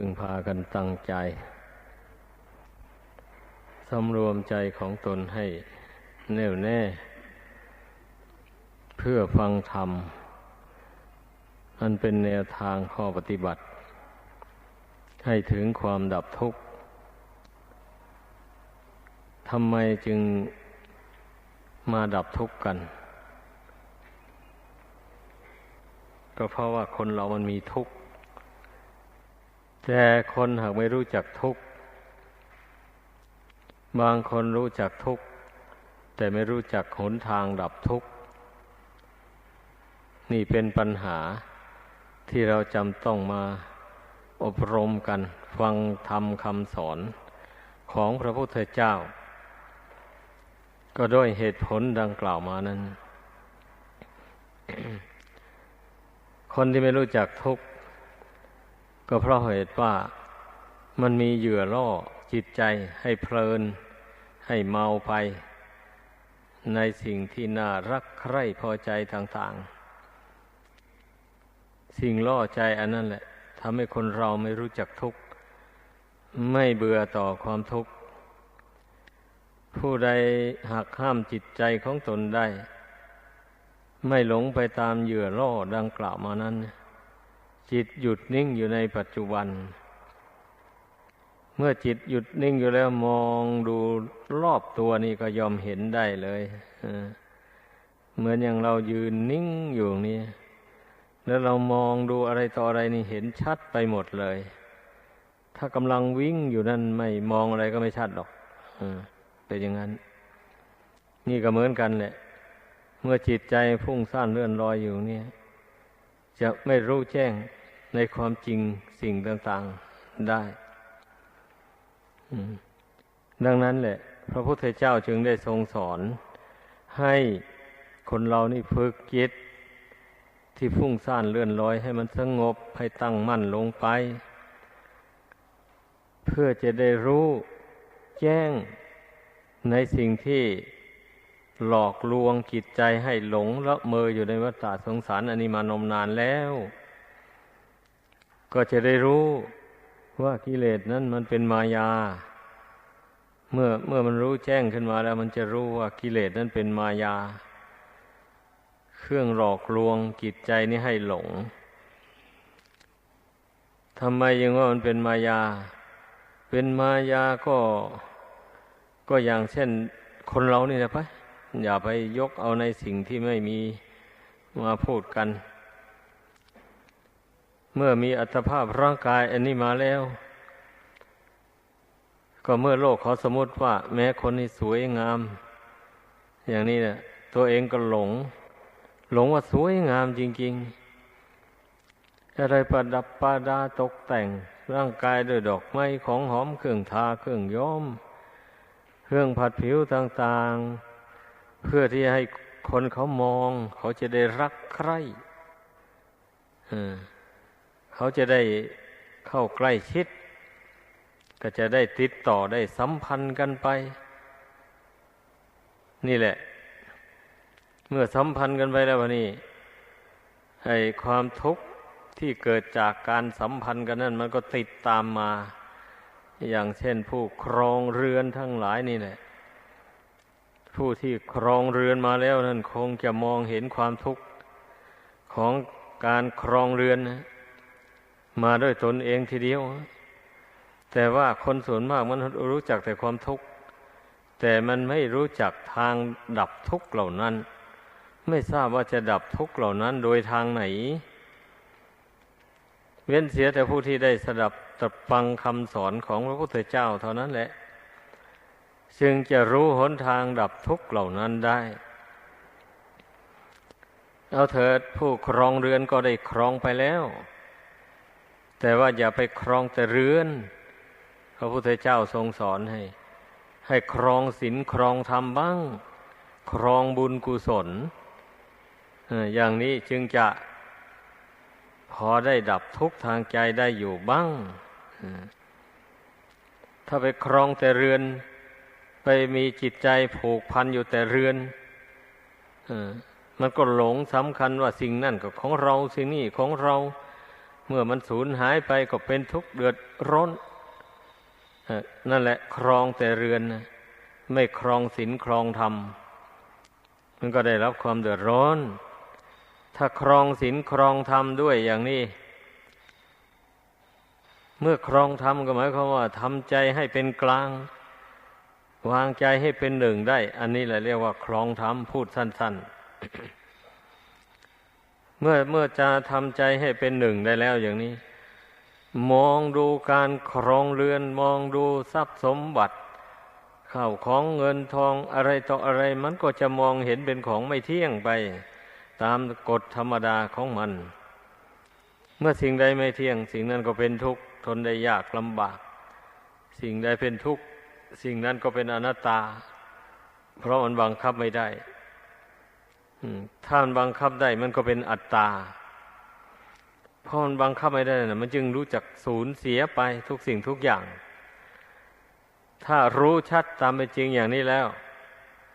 พึงพากันตั้งใจ สำรวมใจของตนให้แน่วแน่ เพื่อฟังธรรม อันเป็นแนวทางข้อปฏิบัติ ให้ถึงความดับทุกข์ทำไมจึงมาดับทุกข์กัน ก็เพราะว่าคนเรามันมีทุกข์ แต่คนหากไม่รู้จักทุกข์ บางคนรู้จักทุกข์ แต่ไม่รู้จักหนทางดับทุกข์ นี่เป็นปัญหาที่เราจำต้องมาอบรมกัน ฟังธรรมคำสอนของพระพุทธเจ้า ก็ด้วยเหตุผลดังกล่าวมานั้น คนที่ไม่รู้จักทุกข์ ก็เพราะเหตุว่ามันมีเหยื่อล่อจิตใจให้เพลิน ให้เมาไป ในสิ่งที่น่ารักใคร่พอใจต่าง ๆ สิ่งล่อใจอันนั้นแหละทำให้คนเราไม่รู้จักทุกข์ไม่เบื่อต่อความทุกข์ ผู้ใดหักห้ามจิตใจของตนได้ ไม่หลงไปตามเหยื่อล่อดังกล่าวมานั้น จิตหยุดนิ่งอยู่ในปัจจุบัน เมื่อจิตหยุดนิ่งอยู่แล้วมองดูรอบตัวนี่ก็ยอมเห็นได้เลยเหมือนอย่างเรายืนนิ่งอยู่นี่แล้วเรามองดูอะไรต่ออะไรนี่เห็นชัดไปหมดเลย ถ้ากำลังวิ่งอยู่นั่นไม่มองอะไรก็ไม่ชัดหรอกเป็นอย่างนั้น นี่ก็เหมือนกันแหละ เมื่อจิตใจพุ่งซ่านเลื่อนลอยอยู่เนี่ย จะไม่รู้แจ้งในความจริงสิ่งต่าง ๆได้ดังนั้นแหละ พระพุทธเจ้าจึงได้ทรงสอน ให้คนเรานี่ฝึกจิตที่พุ่งซ่านเลื่อนลอยให้มันสงบให้ตั้งมั่นลงไป เพื่อจะได้รู้แจ้งในสิ่งที่ หลอกลวงจิตใจให้หลงละเมออยู่ในวัฏสงสารอันนี้มานมนานแล้ว ก็จะได้รู้ว่ากิเลสนั้นมันเป็นมายา เมื่อเมื่อมันรู้แจ้งขึ้นมาแล้ว มันจะรู้ว่ากิเลสนั้นเป็นมายา เครื่องหลอกลวงจิตใจนี้ให้หลงทำไมยังว่ามันเป็นมายา เป็นมายาก็ก็อย่างเช่นคนเรานี่นะปะ อย่าไปยกเอาในสิ่งที่ไม่มีมาพูดกัน เมื่อมีอัตภาพร่างกายอันนี้มาแล้ว ก็เมื่อโลกเขาสมมติว่า แม้คนนี้สวยงาม อย่างนี้เนี่ยตัวเองก็หลง หลงว่าสวยงามจริง ๆ อะไรประดับประดาตกแต่ง ร่างกายด้วยดอกไม้ของหอมเครื่องทาเครื่องย้อม เครื่องผัดผิวต่าง ๆ เพื่อที่ให้คนเขามอง เขาจะได้รักใคร่เขาจะได้เข้าใกล้ชิด ก็จะได้ติดต่อได้สัมพันธ์กันไป นี่แหละ เมื่อสัมพันธ์กันไปแล้ววันนี้ไอ้ความทุกข์ที่เกิดจากการสัมพันธ์กันนั่นมันก็ติดตามมา อย่างเช่นผู้ครองเรือนทั้งหลายนี่แหละ ผู้ที่ครองเรือนมาแล้วนั่นคงจะมองเห็นความทุกข์ของการครองเรือน มาด้วยตนเองทีเดียว แต่ว่าคนส่วนมากมันรู้จักแต่ความทุกข์ แต่มันไม่รู้จักทางดับทุกข์เหล่านั้น ไม่ทราบว่าจะดับทุกข์เหล่านั้นโดยทางไหน เว้นเสียแต่ผู้ที่ได้สดับตะฟังคำสอนของพระพุทธเจ้าเท่านั้นแหละ จึงจะรู้หนทางดับทุกข์เหล่านั้นได้เอาเถิดผู้ครองเรือนก็ได้ครองไปแล้ว แต่ว่าอย่าไปครองแต่เรือน พระพุทธเจ้าทรงสอนให้ ให้ครองศีลครองธรรมบ้าง ครองบุญกุศลอย่างนี้จึงจะพอได้ดับทุกข์ทางใจได้อยู่บ้าง ถ้าไปครองแต่เรือน ไปมีจิตใจผูกพันอยู่แต่เรือนอมันก็หลงสำคัญว่าสิ่งนั่นก็ของเราสิ่งนี้ของเรา เมื่อมันสูญหายไปก็เป็นทุกข์เดือดร้อนนั่นแหละครองแต่เรือนไม่ครองศีลครองธรรมมันก็ได้รับความเดือดร้อน ถ้าครองศีลครองธรรมด้วยอย่างนี้ เมื่อครองธรรมก็หมายความว่าทำใจให้เป็นกลาง วางใจให้เป็นหนึ่งได้ อันนี้แหละเรียกว่าครองธรรมพูดสั้น ๆ เมื่อเมื่อจะทำใจให้เป็นหนึ่งได้แล้วอย่างนี้ มองดูการครองเรือน มองดูทรัพย์สมบัติข้าวของเงินทองอะไรต่ออะไร มันก็จะมองเห็นเป็นของไม่เที่ยงไป ตามกฎธรรมดาของมัน เมื่อสิ่งใดไม่เที่ยง สิ่งนั้นก็เป็นทุกข์ทนได้ยากลำบาก สิ่งใดเป็นทุกข์ สิ่งนั้นก็เป็นอนัตตา เพราะมันบังคับไม่ได้ถ้ามันบังคับได้มันก็เป็นอัตตาเพราะมันบังคับไม่ได้นะมันจึงรู้จักสูญเสียไปทุกสิ่งทุกอย่าง ถ้ารู้ชัดตามเป็นจริงอย่างนี้แล้ว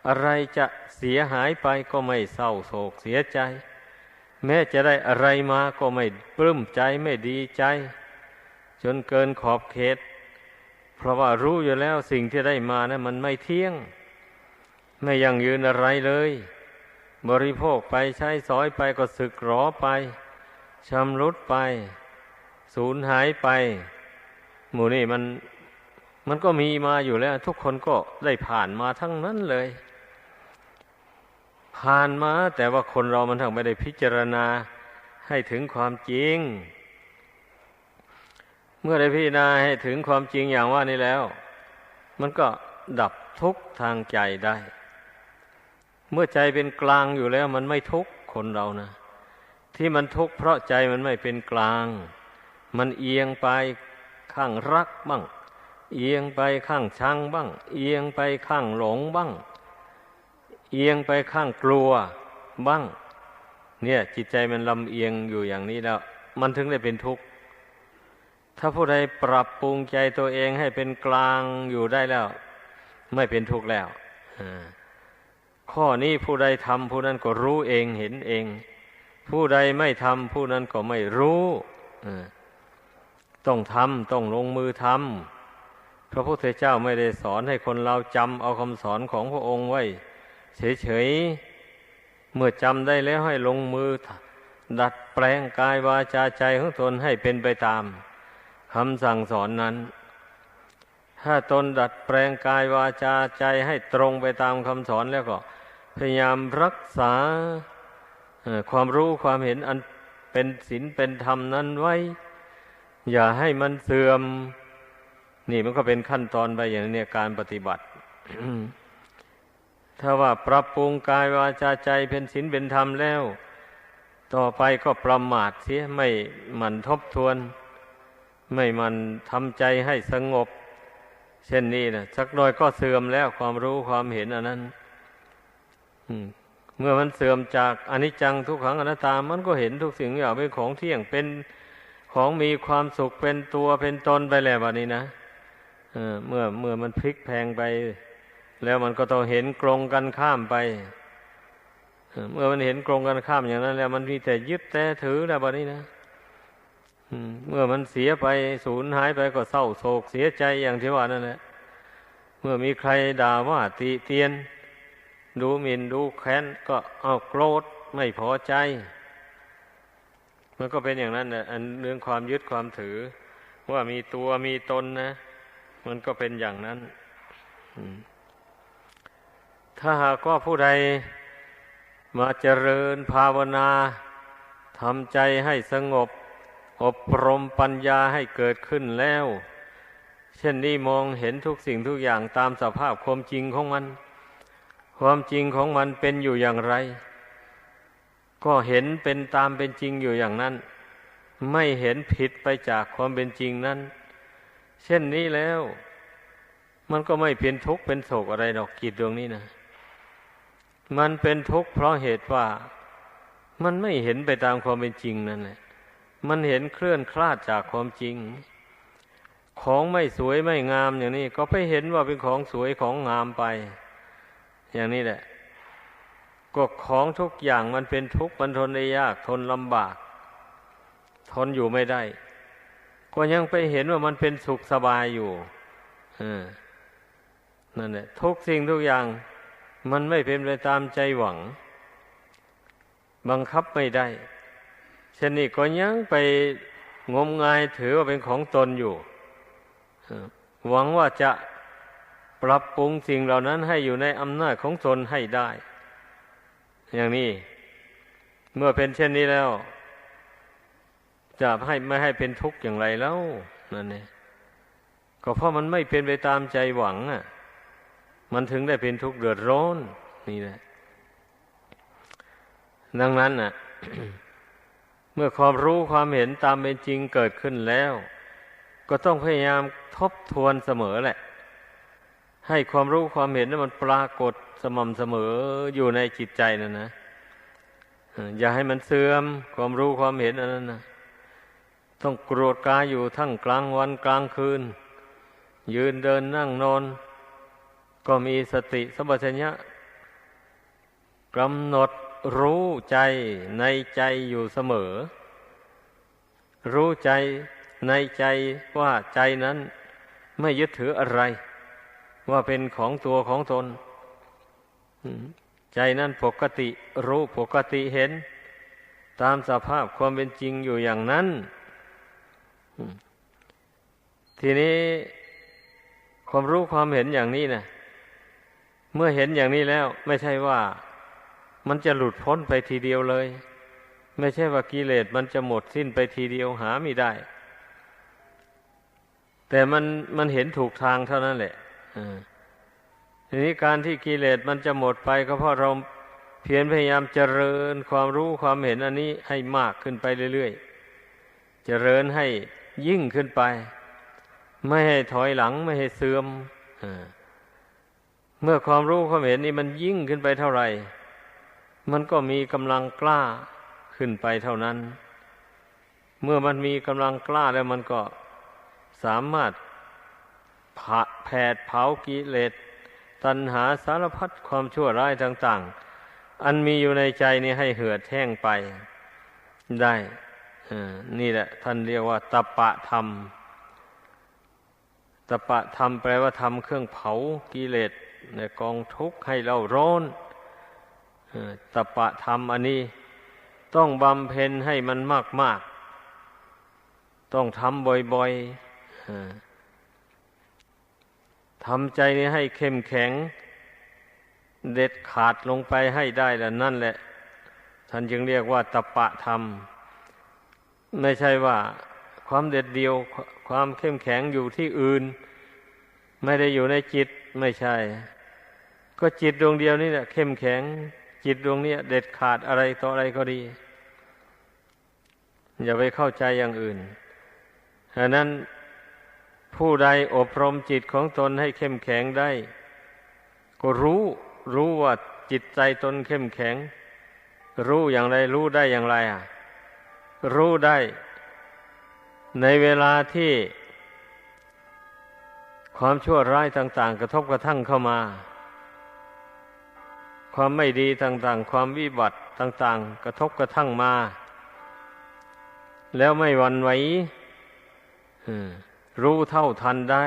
อะไรจะเสียหายไปก็ไม่เศร้าโศกเสียใจ แม้จะได้อะไรมาก็ไม่ปลื้มใจไม่ดีใจ จนเกินขอบเขต เพราะว่ารู้อยู่แล้วสิ่งที่ได้มานะั้นมันไม่เที่ยง ไม่ยังยืนอะไรเลย บริโภคไปใช้สอยไปก็สึกหรอไปชำรุดไป สูญหายไป หมู่นี่มันมันก็มีมาอยู่แล้ว ทุกคนก็ได้ผ่านมาทั้งนั้นเลย ผ่านมาแต่ว่าคนเรามันทั้งไม่ได้พิจารณาให้ถึงความจริง เมื่อได้พิจารณาให้ถึงความจริงอย่างว่านี้แล้ว มันก็ดับทุกข์ทางใจได้ เมื่อใจเป็นกลางอยู่แล้ว มันไม่ทุกข์คนเรานะ ที่มันทุกข์เพราะใจมันไม่เป็นกลาง มันเอียงไปข้างรักบ้าง เอียงไปข้างชังบ้าง เอียงไปข้างหลงบ้าง เอียงไปข้างกลัวบ้าง เนี่ยจิตใจมันลำเอียงอยู่อย่างนี้แล้ว มันถึงได้เป็นทุกข์ ถ้าผู้ใดปรับปรุงใจตัวเองให้เป็นกลางอยู่ได้แล้ว ไม่เป็นทุกข์แล้วข้อนี้ผู้ใดทำผู้นั้นก็รู้เองเห็นเอง ผู้ใดไม่ทำผู้นั้นก็ไม่รู้ต้องทำต้องลงมือทำพระพุทธเจ้าไม่ได้สอนให้คนเราจำเอาคำสอนของพระองค์ไว้ เฉยๆเมื่อจำได้แล้วให้ลงมือ ดัดแปลงกายวาจาใจของตนให้เป็นไปตาม คำสั่งสอนนั้น ถ้าตนดัดแปลงกายวาจาใจให้ตรงไปตามคำสอนแล้วก็ พยายามรักษาความรู้ความเห็นอันเป็นศีลเป็นธรรมนั้นไว้ อย่าให้มันเสื่อม นี่มันก็เป็นขั้นตอนไปอย่างนี้การปฏิบัติ ถ้าว่าปรับปรุงกายวาจาใจเป็นศีลเป็นธรรมแล้ว ต่อไปก็ประมาทเสียไม่มันทบทวน ไม่มันทำใจให้สงบ เช่นนี้นะสักหน่อยก็เสื่อมแล้วความรู้ความเห็นอันนั้นเมื่อมันเสื่อมจากอนิจจังทุกขังอนัตตา มันก็เห็นทุกสิ่งอย่างเป็นของเที่ยงเป็นของมีความสุขเป็นตัวเป็นตนไปแล้วแบบนี้นะเมื่อเมื่อมันพลิกแพงไป แล้วมันก็ต้องเห็นกรงกันข้ามไปเมื่อมันเห็นกรงกันข้ามอย่างนั้น แล้วมันมีแต่ยึดแต่ถือแล้วบบนี้นะ เมื่อมันเสียไปสูญหายไปก็เศร้าโศกเสียใจอย่างที่ว่านั่นแหละ เมื่อมีใครด่าว่าติเตียน ดูหมิ่นดูแค้นก็เอาโกรธไม่พอใจ มันก็เป็นอย่างนั้นนะอันเรื่องความยึดความถือ ว่ามีตัวมีตนนะ มันก็เป็นอย่างนั้นถ้าหากว่าผู้ใดมาเจริญภาวนาทำใจให้สงบ อบรมปัญญาให้เกิดขึ้นแล้ว เช่นนี้มองเห็นทุกสิ่งทุกอย่างตามสภาพความจริงของมัน ความจริงของมันเป็นอยู่อย่างไร ก็เห็นเป็นตามเป็นจริงอยู่อย่างนั้น ไม่เห็นผิดไปจากความเป็นจริงนั้น เช่นนี้แล้ว มันก็ไม่เป็นทุกข์เป็นโศกอะไรดอกกิจดวงนี้นะมันเป็นทุกข์เพราะเหตุว่ามันไม่เห็นไปตามความเป็นจริงนั่นแหละ มันเห็นเคลื่อนคลาดจากความจริง ของไม่สวยไม่งามอย่างนี้ ก็ไปเห็นว่าเป็นของสวยของงามไป อย่างนี้แหละก็ของทุกอย่างมันเป็นทุกข์มันทนได้ยากทนลำบาก ทนอยู่ไม่ได้ ก็ยังไปเห็นว่ามันเป็นสุขสบายอยู่นั่นแหละทุกสิ่งทุกอย่าง มันไม่เป็นไปตามใจหวัง บังคับไม่ได้ เช่นนี้ก็ยังไปงมงายถือว่าเป็นของตนอยู่หวังว่าจะปรับปรุงสิ่งเหล่านั้นให้อยู่ในอำนาจของตนให้ได้ อย่างนี้ เมื่อเป็นเช่นนี้แล้ว จะให้ไม่ให้เป็นทุกข์อย่างไรแล้วนั่นเองก็เพราะมันไม่เป็นไปตามใจหวังอะ มันถึงได้เป็นทุกข์เดือดร้อนนี่แหละดังนั้นน่ะ เมื่อความรู้ความเห็นตามเป็นจริงเกิดขึ้นแล้ว ก็ต้องพยายามทบทวนเสมอแหละ ให้ความรู้ความเห็นนั้นมันปรากฏสม่ำเสมออยู่ในจิตใจนั่นนะอย่าให้มันเสื่อมความรู้ความเห็นอันนั้นนะต้องกรธกายอยู่ทั้งกลางวันกลางคืน ยืนเดินนั่งนอน ก็มีสติสัมปชัญญะกำหนด รู้ใจในใจอยู่เสมอ รู้ใจในใจว่าใจนั้นไม่ยึดถืออะไร ว่าเป็นของตัวของตน ใจนั้นปกติรู้ปกติเห็น ตามสภาพความเป็นจริงอยู่อย่างนั้น ทีนี้ความรู้ความเห็นอย่างนี้นะเมื่อเห็นอย่างนี้แล้วไม่ใช่ว่า มันจะหลุดพ้นไปทีเดียวเลย ไม่ใช่ว่ากิเลสมันจะหมดสิ้นไปทีเดียวหาไม่ได้ แต่มันมันเห็นถูกทางเท่านั้นแหละทีนี้การที่กิเลสมันจะหมดไปก็เพราะเราเพียรพยายามเจริญความรู้ความเห็นอันนี้ให้มากขึ้นไปเรื่อยๆ เจริญให้ยิ่งขึ้นไป ไม่ให้ถอยหลังไม่ให้เสื่อมเมื่อความรู้ความเห็นนี้มันยิ่งขึ้นไปเท่าไหร่ มันก็มีกำลังกล้าขึ้นไปเท่านั้น เมื่อมันมีกำลังกล้าแล้วมันก็สามารถแผดเผากิเลสตัณหาสารพัดความชั่วร้ายต่าง ๆ อันมีอยู่ในใจนี้ให้เหือดแห้งไปได้นี่แหละ ท่านเรียกว่าตปะธรรมตปะธรรมแปลว่าทำเครื่องเผากิเลสในกองทุกข์ให้เราร้อน ตปะธรรมอันนี้ ต้องบำเพ็ญให้มันมากมากต้องทำบ่อยๆทำใจนี้ให้เข้มแข็ง เด็ดขาดลงไปให้ได้แล้วนั่นแหละ ท่านจึงเรียกว่าตปะธรรม ไม่ใช่ว่าความเด็ดเดียวความเข้มแข็งอยู่ที่อื่น ไม่ได้อยู่ในจิตไม่ใช่ ก็จิตดวงเดียวนี่แหละเข้มแข็ง จิตดวงนี้เด็ดขาดอะไรต่ออะไรก็ดี อย่าไปเข้าใจอย่างอื่นฉะนั้นผู้ใดอบรมจิตของตนให้เข้มแข็งได้ ก็รู้รู้ว่าจิตใจตนเข้มแข็ง รู้อย่างไรรู้ได้อย่างไรอะ รู้ได้ ในเวลาที่ความชั่วร้ายต่าง ๆ กระทบกระทั่งเข้ามา ความไม่ดีต่างๆ ความวิบัติต่างๆ กระทบกระทั่งมา แล้วไม่วันไหวรู้เท่าทันได้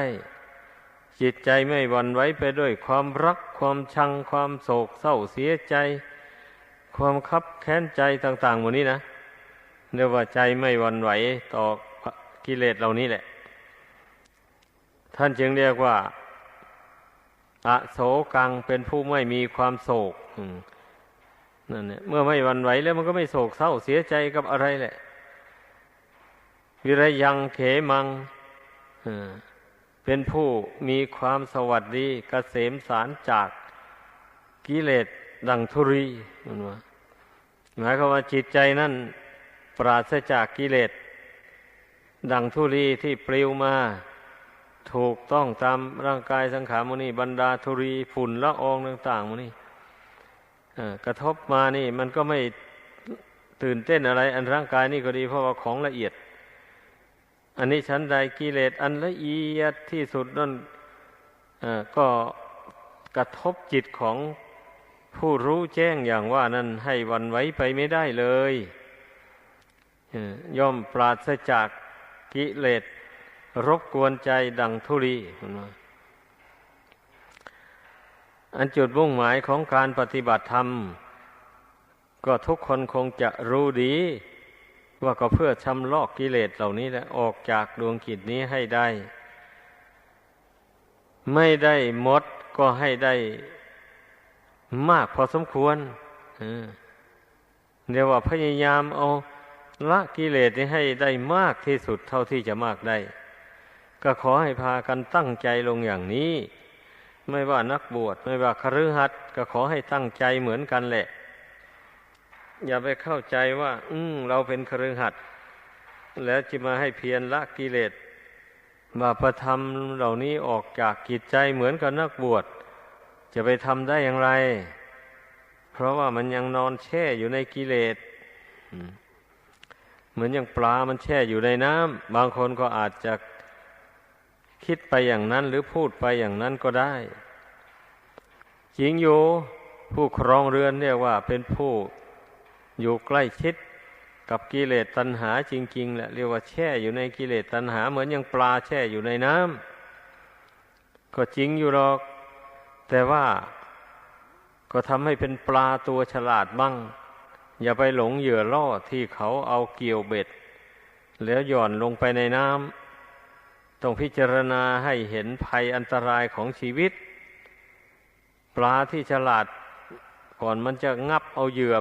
จิตใจไม่วันไหวไปด้วยความรัก ความชัง ความโศกเศร้าเสียใจ ความคับแค้นใจต่างๆหมดนี้นะเรียกว่าใจไม่วันไหวต่อกิเลสเหล่านี้แหละ ท่านจึงเรียกว่า อโศกังเป็นผู้ไม่มีความโศกนั่นเนี่ยเมื่อไม่วันไหวแล้วมันก็ไม่โศกเศร้าเสียใจกับอะไรแหละ วิรยังเขมังเป็นผู้มีความสวัสดีกเกษมสารจากกิเลสดังทุรีมันว่าหมายความว่าจิตใจนั่นปราศจากกิเลสดังทุรีที่ปลิวมา ถูกต้องตามร่างกายสังขารมุนีบรรดาธุรีฝุ่นละอองต่างๆมุนีกระทบมานี่มันก็ไม่ตื่นเต้นอะไร อันร่างกายนี่ก็ดีเพราะว่าของละเอียด อันนี้ชั้นใดกิเลสอันละเอียดที่สุดนั่นก็กระทบจิตของผู้รู้แจ้งอย่างว่านั้นให้วันไว้ไปไม่ได้เลยย่อมปราศจากกิเลส รบกวนใจดังธุรีอันจุดมุ่งหมายของการปฏิบัติธรรม ก็ทุกคนคงจะรู้ดี ว่าก็เพื่อชำลอกกิเลสเหล่านี้แหละออกจากดวงกิจนี้ให้ได้ ไม่ได้หมดก็ให้ได้มากพอสมควรเดี๋ยวว่าพยายามเอาละกิเลสนี้ให้ได้มากที่สุดเท่าที่จะมากได้ ก็ขอให้พากันตั้งใจลงอย่างนี้ ไม่ว่านักบวชไม่ว่าคฤหัสถ์ก็ขอให้ตั้งใจเหมือนกันแหละ อย่าไปเข้าใจว่า อืมเราเป็นคฤหัสถ์แล้วจะมาให้เพียรละกิเลสบาประธรรมเหล่านี้ออกจากกิจใจเหมือนกับนักบวช จะไปทำได้อย่างไร เพราะว่ามันยังนอนแช่อยู่ในกิเลสเหมือนอย่างปลามันแช่อยู่ในน้ำบางคนก็อาจจะ คิดไปอย่างนั้นหรือพูดไปอย่างนั้นก็ได้จริงอยู่ผู้ครองเรือนเรียกว่าเป็นผู้อยู่ใกล้ชิดกับกิเลสตัณหาจริงๆแหละเรียกว่าแช่อยู่ในกิเลสตัณหา เหมือนอย่างปลาแช่อยู่ในน้ำก็จริงอยู่หรอก แต่ว่าก็ทำให้เป็นปลาตัวฉลาดบ้าง อย่าไปหลงเหยื่อล่อที่เขาเอาเกี่ยวเบ็ด แล้วหย่อนลงไปในน้ำ ต้องพิจารณาให้เห็นภัยอันตรายของชีวิต ปลาที่ฉลาดก่อนมันจะงับเอาเหยื่อ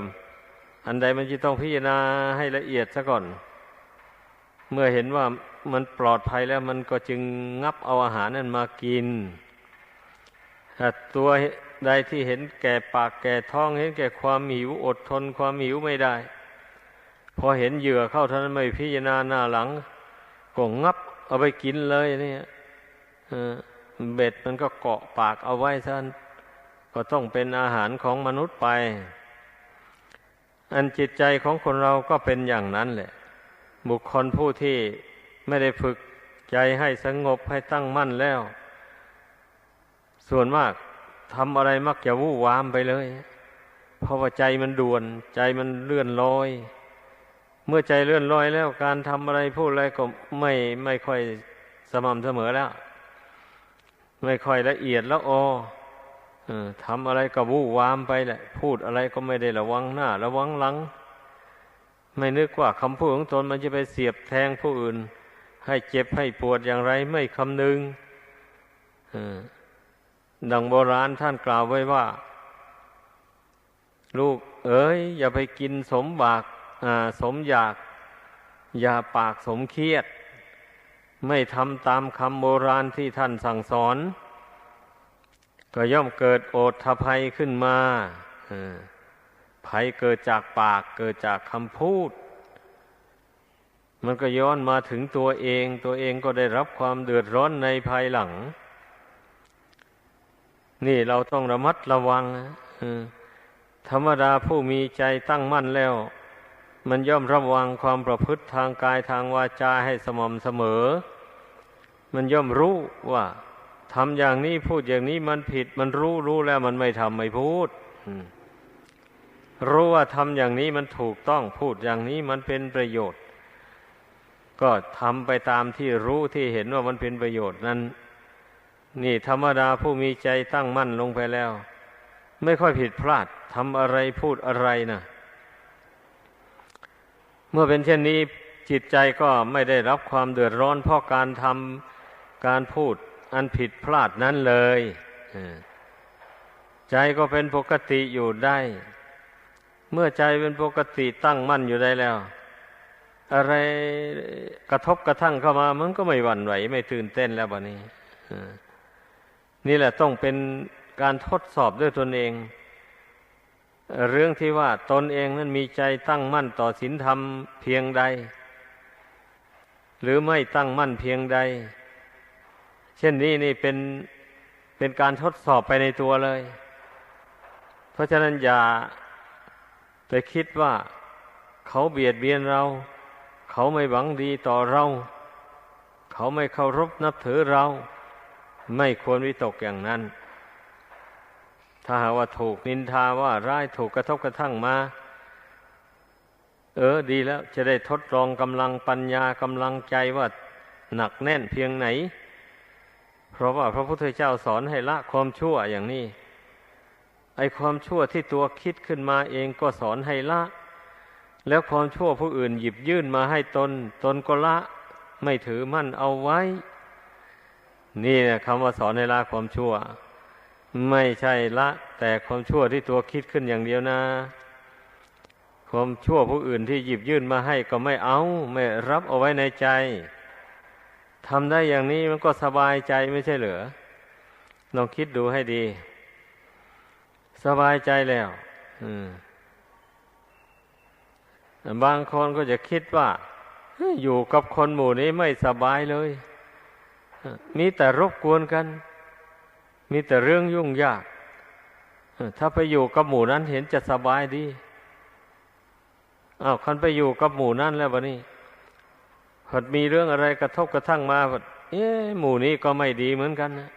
อันใดมันจะต้องพิจารณาให้ละเอียดซะก่อน เมื่อเห็นว่ามันปลอดภัยแล้วมันก็จึงงับเอาอาหารนั้นมากินตัวใดที่เห็นแก่ปากแก่ท้องเห็นแก่ความหิวอดทนความหิวไม่ได้ พอเห็นเหยื่อเข้าท่านไม่พิจารณาหน้าหลังก็งับ เอาไปกินเลยเนี่ยเบ็ดมันก็เกาะปากเอาไว้ท่านก็ต้องเป็นอาหารของมนุษย์ไป อันจิตใจของคนเราก็เป็นอย่างนั้นแหละ บุคคลผู้ที่ไม่ได้ฝึกใจให้สงบให้ตั้งมั่นแล้ว ส่วนมากทำอะไรมักจะวู่วามไปเลย เพราะว่าใจมันด่วน ใจมันเลื่อนลอย เมื่อใจเลื่อนลอยแล้วการทำอะไรพูดอะไรก็ไม่ไม่ค่อยสม่ำเสมอแล้ว ไม่ค่อยละเอียดแล้วอทำอะไรก็วู่วามไปแหละ พูดอะไรก็ไม่ได้ระวังหน้า ระวังหลัง ไม่นึกว่าคำพูดของตนมันจะไปเสียบแทงผู้อื่น ให้เจ็บให้ปวดอย่างไรไม่คำนึงดังโบราณท่านกล่าวไว้ว่า ลูกเอ๋ยอย่าไปกินสมบาก สมอยาก อย่าปากสมเครียด ไม่ทำตามคำโบราณที่ท่านสั่งสอน ก็ย่อมเกิดโอทภัยขึ้นมาภัยเกิดจากปากเกิดจากคำพูด มันก็ย้อนมาถึงตัวเอง ตัวเองก็ได้รับความเดือดร้อนในภายหลัง นี่เราต้องระมัดระวังธรรมดาผู้มีใจตั้งมั่นแล้ว มันย่อมระวังความประพฤติทางกายทางวาจาให้สม่ำเสมอ มันย่อมรู้ว่าทำอย่างนี้พูดอย่างนี้มันผิด มันรู้รู้แล้วมันไม่ทำไม่พูดรู้ว่าทำอย่างนี้มันถูกต้องพูดอย่างนี้มันเป็นประโยชน์ ก็ทำไปตามที่รู้ที่เห็นว่ามันเป็นประโยชน์นั้น นี่ธรรมดาผู้มีใจตั้งมั่นลงไปแล้ว ไม่ค่อยผิดพลาดทำอะไรพูดอะไรนะเมื่อเป็นเช่นนี้จิตใจก็ไม่ได้รับความเดือดร้อนเพราะการทำการพูดอันผิดพลาดนั้นเลยใจก็เป็นปกติอยู่ได้ เมื่อใจเป็นปกติตั้งมั่นอยู่ได้แล้ว อะไรกระทบกระทั่งเข้ามา มันก็ไม่หวั่นไหว ไม่ตื่นเต้นแล้วบะนี้นี่แหละต้องเป็นการทดสอบด้วยตนเอง เรื่องที่ว่าตนเองนั้นมีใจตั้งมั่นต่อศีลธรรมเพียงใด หรือไม่ตั้งมั่นเพียงใด เช่นนี้นี่เป็นเป็นการทดสอบไปในตัวเลย เพราะฉะนั้นอย่าไปคิดว่าเขาเบียดเบียนเรา เขาไม่หวังดีต่อเรา เขาไม่เคารพนับถือเรา ไม่ควรวิตกอย่างนั้น ถ้าหาว่าถูกนินทาว่าร้ายถูกกระทบกระทั่งมา เออดีแล้ว จะได้ทดลองกำลังปัญญากำลังใจว่าหนักแน่นเพียงไหน เพราะว่าพระพุทธเจ้าสอนให้ละความชั่วอย่างนี้ ไอความชั่วที่ตัวคิดขึ้นมาเองก็สอนให้ละ แล้วความชั่วผู้อื่นหยิบยื่นมาให้ตน ตนก็ละไม่ถือมั่นเอาไว้ นี่นะคำว่าสอนให้ละความชั่ว ไม่ใช่ละแต่ความชั่วที่ตัวคิดขึ้นอย่างเดียวนะ ความชั่วผู้อื่นที่หยิบยื่นมาให้ก็ไม่เอา ไม่รับเอาไว้ในใจทำได้อย่างนี้มันก็สบายใจไม่ใช่เหรอลองคิดดูให้ดี สบายใจแล้วบางคนก็จะคิดว่า อยู่กับคนหมู่นี้ไม่สบายเลย มีแต่รบกวนกัน มีแต่เรื่องยุ่งยาก ถ้าไปอยู่กับหมู่นั้นเห็นจะสบายดีอ้าวคันไปอยู่กับหมู่นั้นแล้ววะนี่พอดมีเรื่องอะไรกระทบกระทั่งมาเอ๊หมู่นี้ก็ไม่ดีเหมือนกันนะ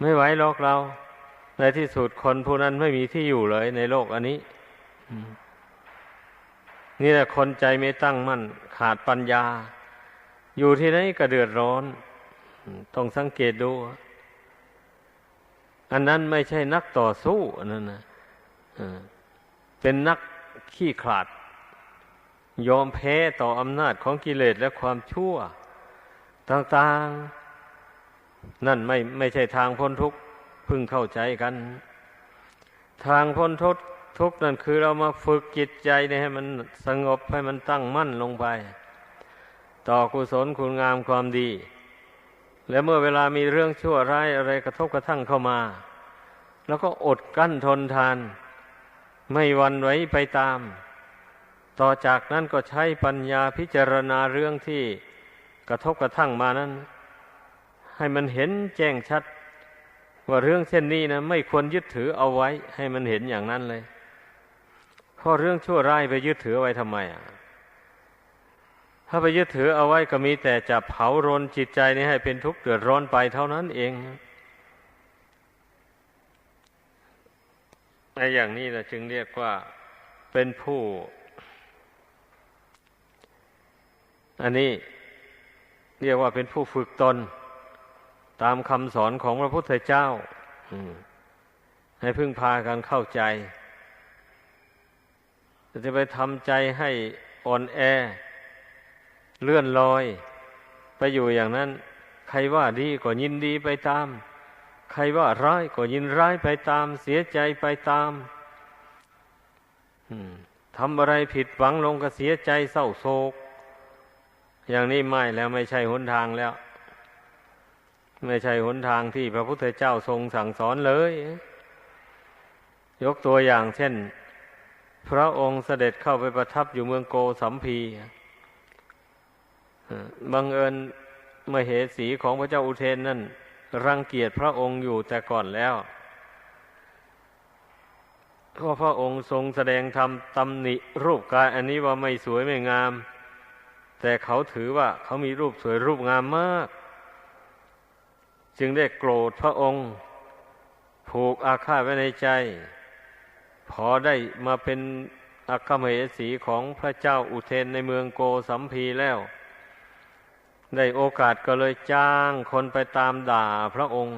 ไม่ไหวหรอกเรา ในที่สุดคนผู้นั้นไม่มีที่อยู่เลยในโลกอันนี้นี่แหละคนใจไม่ตั้งมั่น ขาดปัญญา อยู่ที่ไหนก็เดือดร้อน ต้องสังเกตดู อันนั้นไม่ใช่นักต่อสู้อันนั้นนะเป็นนักขี้ขลาด ยอมแพ้ต่ออำนาจของกิเลสและความชั่ว ต่างๆ นั่นไม่ไม่ใช่ทางพ้นทุกข์พึ่งเข้าใจกัน ทางพ้นทุกข์ทุกนั่นคือเรามาฝึกจิตใจให้มันสงบให้มันตั้งมั่นลงไป ต่อกุศลคุณงามความดี และเมื่อเวลามีเรื่องชั่วร้ายอะไรกระทบกระทั่งเข้ามา แล้วก็อดกั้นทนทาน ไม่วันไหวไปตาม ต่อจากนั้นก็ใช้ปัญญาพิจารณาเรื่องที่กระทบกระทั่งมานั้น ให้มันเห็นแจ้งชัด ว่าเรื่องเช่นนี้นะไม่ควรยึดถือเอาไว้ ให้มันเห็นอย่างนั้นเลยเพราะเรื่องชั่วร้ายไปยึดถือไว้ทำไมอะ ถ้าไปยึดถือเอาไว้ก็มีแต่จะเผารนจิตใจนี้ให้เป็นทุกข์เดือดร้อนไปเท่านั้นเองในอย่างนี้เราจึงเรียกว่าเป็นผู้ อันนี้เรียกว่าเป็นผู้ฝึกตน ตามคำสอนของพระพุทธเจ้าให้พึ่งพากันเข้าใจ จะไปทำใจให้อ่อนแอ เลื่อนลอย ไปอยู่อย่างนั้น ใครว่าดีก็ยินดีไปตาม ใครว่าร้ายก็ยินร้ายไปตาม เสียใจไปตามทำอะไรผิดหวังลงก็เสียใจเศร้าโศก อย่างนี้ไม่แล้วไม่ใช่หนทางแล้ว ไม่ใช่หนทางที่พระพุทธเจ้าทรงสั่งสอนเลย ยกตัวอย่างเช่น พระองค์เสด็จเข้าไปประทับอยู่เมืองโกสัมพี บังเอิญมเหสีของพระเจ้าอุเทนนั่น รังเกียจพระองค์อยู่แต่ก่อนแล้วเพราะพระองค์ทรงแสดงธรรมตำหนิรูปกายอันนี้ว่าไม่สวยไม่งาม แต่เขาถือว่าเขามีรูปสวยรูปงามมาก จึงได้โกรธพระองค์ ผูกอาฆาตไว้ในใจ พอได้มาเป็นอัครมเหสีของพระเจ้าอุเทนในเมืองโกสัมพีแล้ว ได้โอกาสก็เลยจ้างคนไปตามด่าพระองค์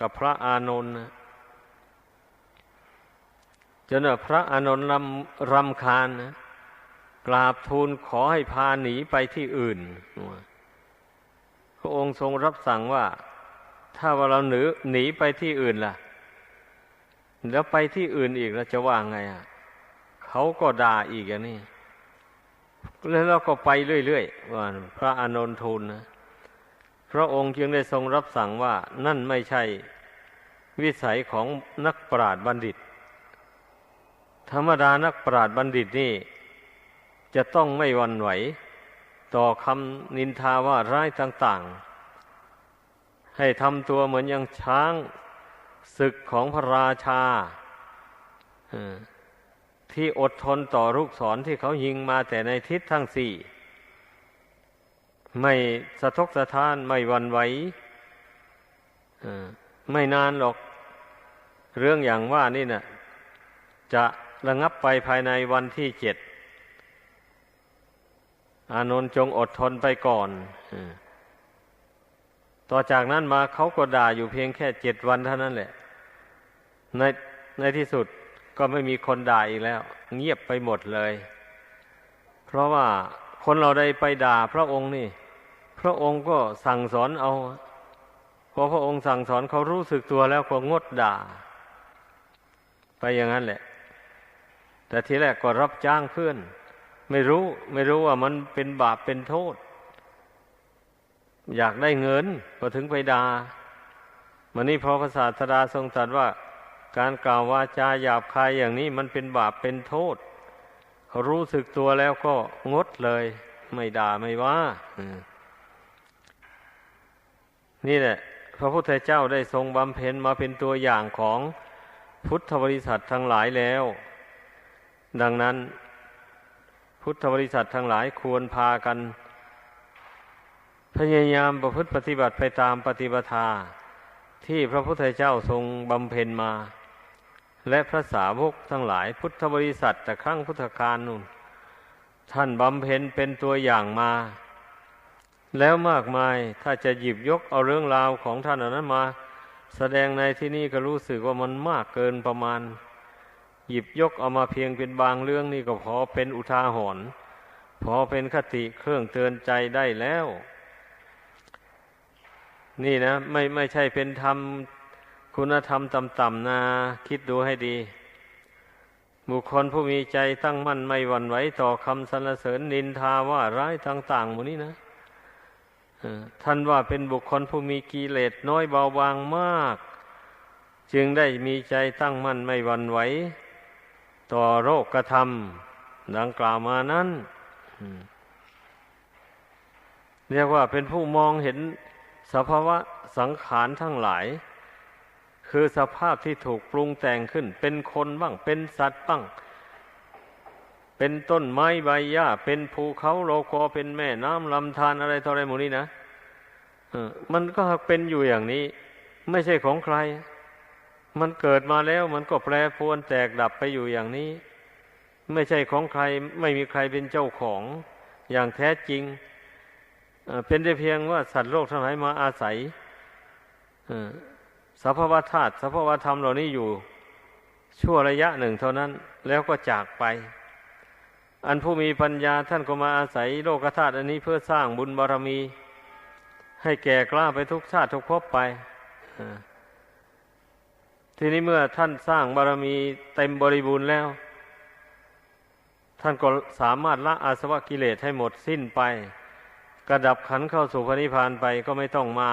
กับพระอานนท์จนพระอานนท์รำรำคาญนะกราบทูลขอให้พาหนีไปที่อื่น พระองค์ทรงรับสั่งว่า ถ้าว่าเราหนีหนีไปที่อื่นล่ะ แล้วไปที่อื่นอีกเราจะว่าไงอะเขาก็ด่าอีกอย่างนี้ แล้วเราก็ไปเรื่อยๆว่าพระอานนทูลนะพระองค์จึงได้ทรงรับสั่งว่านั่นไม่ใช่วิสัยของนักปราชญ์บัณฑิต ธรรมดานักปราชญ์บัณฑิตนี่ จะต้องไม่วันไหว ต่อคำนินทาว่าร้ายต่างๆ ให้ทำตัวเหมือนอย่างช้างศึกของพระราชา ที่อดทนต่อลูกศรที่เขายิงมาแต่ในทิศทั้งสี่ ไม่สะทกสะท้านไม่วันไหวไม่นานหรอก เรื่องอย่างว่านี่นะ่ะ จะระงับไปภายในวันที่เจ็ด อานนท์จงอดทนไปก่อนต่อจากนั้นมาเขาก็ด่าอยู่เพียงแค่เจ็ดวันเท่านั้นแหละ ในในที่สุด ก็ไม่มีคนด่าอีกแล้ว เงียบไปหมดเลย เพราะว่าคนเราได้ไปด่าพระองค์นี่ พระองค์ก็สั่งสอนเอาพอพระองค์สั่งสอนเขารู้สึกตัวแล้วก็งดด่า ไปอย่างนั้นแหละ แต่ทีแรกก็รับจ้างเพื่อน ไม่รู้ไม่รู้ว่ามันเป็นบาปเป็นโทษ อยากได้เงินก็ถึงไปดา่ามันนี่พอพระศาสดาทรงตรัสว่า การกล่าววาจาหยาบคายอย่างนี้มันเป็นบาปเป็นโทษ รู้สึกตัวแล้วก็งดเลย ไม่ด่าไม่ว่า นี่แหละ พระพุทธเจ้าได้ทรงบำเพ็ญมาเป็นตัวอย่างของพุทธบริษัททั้งหลายแล้ว ดังนั้น พุทธบริษัททั้งหลายควรพากัน พยายามประพฤติปฏิบัติไปตามปฏิปทา ที่พระพุทธเจ้าทรงบำเพ็ญมา และพระสาวกทั้งหลายพุทธบริษัทแต่ครั้งพุทธกาลนู่น ท่านบำเพ็ญเป็นตัวอย่างมา แล้วมากมายถ้าจะหยิบยกเอาเรื่องราวของท่านเหล่านั้นมา แสดงในที่นี้ก็รู้สึกว่ามันมากเกินประมาณ หยิบยกเอามาเพียงเป็นบางเรื่องนี่ก็พอเป็นอุทาหรณ์พอเป็นคติเครื่องเตือนใจได้แล้ว นี่นะ ไม่ไม่ใช่เป็นธรรมคุณธรรมต่ำๆนะคิดดูให้ดี บุคคลผู้มีใจตั้งมั่นไม่หวั่นไหวต่อคำสรรเสริญนินทาว่าร้ายต่างๆหมดนี้นะท่านว่าเป็นบุคคลผู้มีกิเลสน้อยเบาบางมาก จึงได้มีใจตั้งมั่นไม่หวั่นไหว ต่อโรคกระทำดังกล่าวมานั้นเรียกว่าเป็นผู้มองเห็น สภาวะสังขารทั้งหลาย คือสภาพที่ถูกปรุงแต่งขึ้น เป็นคนบ้าง เป็นสัตว์บ้าง เป็นต้นไม้ใบหญ้า เป็นภูเขาโลโกเป็นแม่น้ำลำธารอะไรต่ออะไรหมดนี้นะมันก็เป็นอยู่อย่างนี้ ไม่ใช่ของใคร มันเกิดมาแล้วมันก็แปรปรวนแตกดับไปอยู่อย่างนี้ ไม่ใช่ของใคร ไม่มีใครเป็นเจ้าของอย่างแท้จริง เป็นได้เพียงว่าสัตว์โลกทั้งหลายมาอาศัยสภาวธาตุสภาวธรรมเหล่านี้อยู่ชั่วระยะหนึ่งเท่านั้น แล้วก็จากไป อันผู้มีปัญญาท่านก็มาอาศัยโลกธาตุอันนี้เพื่อสร้างบุญบารมี ให้แก่กล้าไปทุกชาติทุกภพไปทีนี้เมื่อท่านสร้างบารมีเต็มบริบูรณ์แล้ว ท่านก็สามารถละอาสวะกิเลสให้หมดสิ้นไป กระดับขันเข้าสู่พระนิพพานไปก็ไม่ต้องมา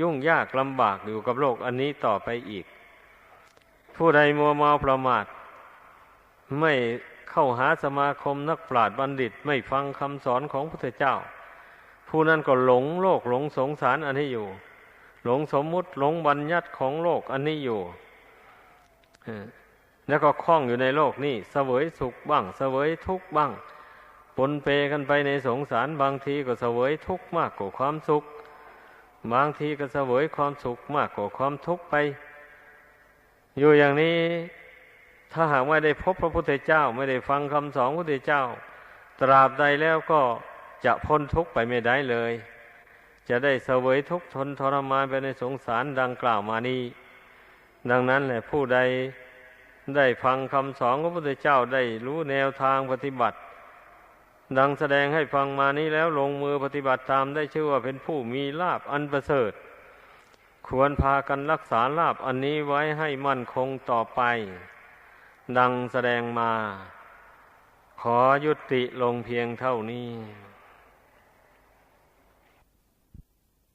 ยุ่งยากลำบากอยู่กับโลกอันนี้ต่อไปอีก ผู้ใดมัวเมาประมาท ไม่เข้าหาสมาคมนักปราชญ์บัณฑิตไม่ฟังคำสอนของพระเจ้า ผู้นั้นก็หลงโลกหลงสงสารอันนี้อยู่ หลงสมมุติหลงบัญญัติของโลกอันนี้อยู่แล้วก็คล้องอยู่ในโลกนี่เสวยสุขบ้าง เสวยทุกข์บ้าง ปนเปกันไปในสงสารบางทีก็เสวยทุกข์มากกว่าความสุข บางทีก็เสวยความสุขมากกว่าความทุกข์ไป อยู่อย่างนี้ถ้าหากไม่ได้พบพระพุทธเจ้า ไม่ได้ฟังคำสอนพระพุทธเจ้า ตราบใดแล้วก็จะพ้นทุกข์ไปไม่ได้เลย จะได้เสวยทุกข์ทนทรมานไปในสงสารดังกล่าวมานี้ดังนั้นแหละผู้ใดได้ฟังคำสอนของพระพุทธเจ้าได้รู้แนวทางปฏิบัติ ดังแสดงให้ฟังมานี้แล้วลงมือปฏิบัติตามได้ชื่อว่าเป็นผู้มีลาบอันประเสริฐ ควรพากันรักษาลาบอันนี้ไว้ให้มั่นคงต่อไป ดังแสดงมา ขอยุติลงเพียงเท่านี้